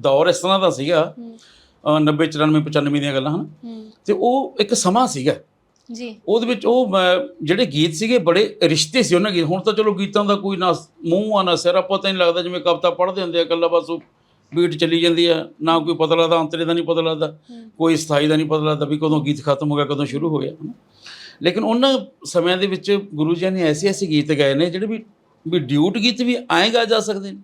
ਦੌਰ ਇਸ ਤਰ੍ਹਾਂ ਦਾ ਸੀਗਾ ਹੂੰ। ਅ, 90 94 95 ਦੀਆਂ ਗੱਲਾਂ ਹਨ। ਤੇ ਉਹ ਇੱਕ ਸਮਾਂ ਸੀਗਾ। ਜੀ। ਉਹਦੇ ਵਿੱਚ ਉਹ ਜਿਹੜੇ ਗੀਤ ਸੀਗੇ ਬੜੇ ਰਿਸ਼ਤੇ ਸੀ ਉਹਨਾਂ ਗੀਤ। ਹੁਣ ਤਾਂ ਚਲੋ ਗੀਤਾਂ ਦਾ ਕੋਈ ਨਾ ਮੂੰਹ ਆ ਨਾ ਸਿਰ ਪਤਾ ਨਹੀਂ ਲੱਗਦਾ ਜਿਵੇਂ ਕਵਿਤਾ ਪੜ੍ਹਦੇ ਹੁੰਦੇ ਆ ਇਕੱਲਾ ਬਸ ਉਹ ਬੀਟ ਚੱਲੀ ਜਾਂਦੀ ਆ। ਨਾ ਕੋਈ ਪਤਾ ਲੱਗਦਾ ਅੰਤਰੇ ਦਾ ਨਹੀਂ ਪਤਾ ਲੱਗਦਾ ਕੋਈ ਸਥਾਈ ਦਾ ਨਹੀਂ ਪਤਾ ਲੱਗਦਾ ਵੀ ਕਦੋਂ ਗੀਤ ਖਤਮ ਹੋ ਗਿਆ ਕਦੋਂ ਸ਼ੁਰੂ ਹੋ ਗਿਆ। ਲੇਕਿਨ ਉਹਨਾਂ ਸਮਿਆਂ ਦੇ ਵਿੱਚ ਗੁਰੂ ਜੀ ਨੇ ਐਸੇ ਐਸੇ ਗੀਤ ਗਾਏ ਨੇ ਜਿਹੜੇ ਵੀ ਵੀ ਡਿਊਟ ਗੀਤ ਵੀ ਆਏ ਗਾ ਜਾ ਸਕਦੇ ਨੇ।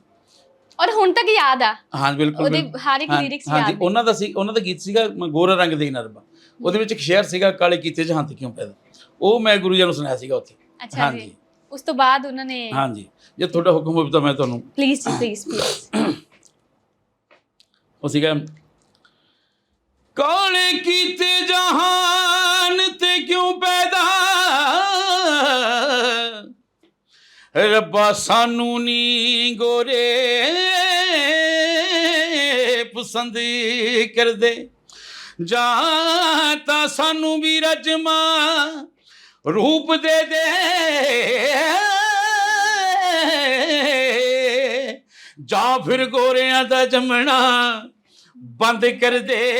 ਔਰ ਹੁਣ ਤੱਕ ਯਾਦ ਆ। ਹਾਂ ਬਿਲਕੁਲ ਉਹਦੇ ਬਿਲਕੁਲ। ਹਰ ਇੱਕ ਹਾਂ- ਲਿਰਿਕਸ ਹਾਂਜੀ ਯਾਦ ਨੇ। ਉਹਨਾਂ ਦਾ ਸੀ ਉਹਨਾਂ ਦਾ ਗੀਤ ਸੀਗਾ ਮ- ਗੋਰਾ ਰੰਗ ਦੇ ਨਰਮਾ। ਉਹਦੇ ਵਿੱਚ ਇੱਕ ਸ਼ੇਰ ਸੀਗਾ ਕਾਲੇ ਕੀਤੇ ਜਹਾਂ ਤੇ ਕਿਉਂ ਪੈਦਾ? ਉਹ ਮੈਂ ਗੁਰੂ ਜੀ ਨੂੰ ਸੁਣਾਇਆ ਸੀਗਾ ਉੱਥੇ। ਅੱਛਾ ਹਾਂਜੀ। ਜੀ ਉਸ ਤੋਂ ਬਾਅਦ ਉਹਨਾਂ ਨੇ ਹਾਂਜੀ। ਜੇ ਤੁਹਾਡਾ ਹੁਕਮ ਹੋਵੇ ਤਾਂ ਮੈਂ ਤੁਹਾਨੂੰ ਪਲੀਜ਼ ਜੀ ਪਲੀਜ਼ ਪਲੀਜ਼ ਉਹ ਸੀਗਾ ਕਾਲੇ ਕੀਤੇ ਜਹਾਨ ਰੱਬਾ ਸਾਨੂੰ ਨੀ ਗੋਰੇ ਪਸੰਦ ਕਰਦੇ। ਜਾਂ ਤਾਂ ਸਾਨੂੰ ਵੀ ਰਜਮਾ ਰੂਪ ਦੇ ਦੇ। ਜਾਂ ਫਿਰ ਗੋਰਿਆਂ ਦਾ ਜੰਮਣਾ ਬੰਦ ਕਰ ਦੇ।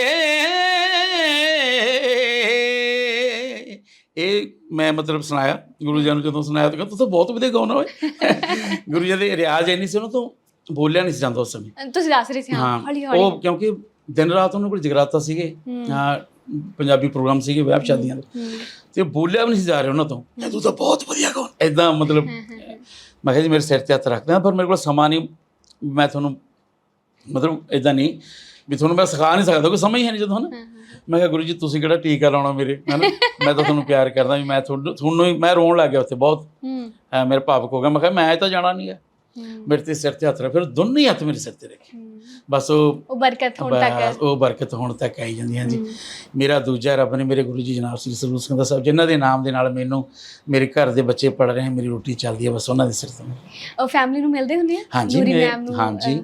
ਇਹ ਮੈਂ ਮਤਲਬ ਸੁਣਾਇਆ ਗੁਰੂ ਜੀ ਨੂੰ ਜਦੋਂ ਸੁਣਾਇਆ ਤਾਂ ਕਹਿੰਦਾ ਤੂੰ ਤਾਂ ਬਹੁਤ ਵਧੀਆ ਗਾਉਣਾ ਓਏ। ਗੁਰੂ ਜੀ ਦੇ ਰਿਆਜ਼ ਇੰਨੀ ਸੀ ਉਹਨਾਂ ਤੋਂ ਬੋਲਿਆ ਨਹੀਂ ਸੀ ਜਾਂਦਾ ਉਸ ਸਮੇਂ। ਤੁਸੀਂ ਦੱਸ ਰਹੇ ਸੀ ਹਾਂ ਹੌਲੀ ਹੌਲੀ। ਉਹ ਕਿਉਂਕਿ ਦਿਨ ਰਾਤ ਉਹਨਾਂ ਕੋਲ ਜਗਰਾਤਾ ਸੀਗੇ ਹੂੰ। ਪੰਜਾਬੀ ਪ੍ਰੋਗਰਾਮ ਸੀਗੇ ਵਿਆਹ ਸ਼ਾਦੀਆਂ ਦੇ। ਤੇ ਬੋਲਿਆ ਵੀ ਨਹੀਂ ਸੀ ਜਾ ਰਿਹਾ ਉਹਨਾਂ ਤੋਂ। ਇਹ ਤੂੰ ਤਾਂ ਬਹੁਤ ਵਧੀਆ ਗਾਉਂ ਐਦਾਂ ਮਤਲਬ ਮੈਂ ਕਿਹਾ ਜੀ ਮੇਰੇ ਸਿਰ ਤੇ ਹੱਥ ਰੱਖਦੇ ਪਰ ਮੇਰੇ ਕੋਲ ਸਮਾਂ ਨਹੀਂ ਮੈਂ ਤੁਹਾਨੂੰ ਮਤਲਬ ਐਦਾਂ ਨਹੀਂ। ਵੀ ਤੁਹਾਨੂੰ ਮੈਂ ਸਿਖਾ ਨਹੀਂ ਸਕਦਾ ਕੋਈ ਸਮਝ ਹੀ ਨਹੀਂ ਜਦੋਂ ਹਨਾ। ਮੈਂ ਕਿਹਾ ਗੁਰੂ ਜੀ ਤੁਸੀਂ ਕਿਹੜਾ ਟੀਕਾ ਲਾਉਣਾ ਮੇਰੇ? ਹਨਾ? ਮੈਂ ਤਾਂ ਤੁਹਾਨੂੰ ਪਿਆਰ ਕਰਦਾ ਵੀ ਮੈਂ ਤੁਹਾਨੂੰ ਹੀ ਮੈਂ ਰੋਣ ਲੱਗ ਗਿਆ ਉੱਥੇ ਬਹੁਤ। ਮੇਰੇ ਭਾਵਕ ਹੋ ਗਿਆ। ਮੈਂ ਕਿਹਾ ਮੈਂ ਤਾਂ ਜਾਣਾ ਨਹੀਂ ਹੈ। ਮੇਰੇ ਤੇ ਸਿਰ ਤੇ ਹੱਥ ਰੱਖ ਫਿਰ ਦੋਨੇ ਹੀ ਹੱਥ ਮੇਰੇ ਸਿਰ ਤੇ ਰੱਖੇ। ਬਸ ਉਹ ਉਹ ਬਰਕਤ ਹੁਣ ਤੱਕ ਉਹ ਬਰਕਤ ਹੁਣ ਤੱਕ ਆਈ ਜਾਂਦੀ ਹਾਂਜੀ। ਹੂੰ। ਮੇਰਾ ਦੂਜਾ ਰੱਬ ਨੇ ਮੇਰੇ ਗੁਰੂ ਜੀ ਜਨਾਬ ਸ੍ਰੀ ਸਰੂਪ ਸਿੰਘ ਦਾ ਸਾਹਿਬ ਜਿਨ੍ਹਾਂ ਦੇ ਨਾਮ ਦੇ ਨਾਲ ਮੈਨੂੰ ਮੇਰੇ ਘਰ ਦੇ ਬੱਚੇ ਪੜ ਰਹੇ ਹਨ ਮੇਰੀ ਰੋਟੀ ਚੱਲਦੀ ਹੈ ਬਸ ਉਹਨਾਂ ਦੇ ਸਿਰ ਤੋਂ। ਉਹ ਫੈਮਿਲੀ ਨੂੰ ਮਿਲਦੇ ਹੁੰਦੇ ਆ? ਮੈਮ ਨੂੰ ਹਾਂਜੀ।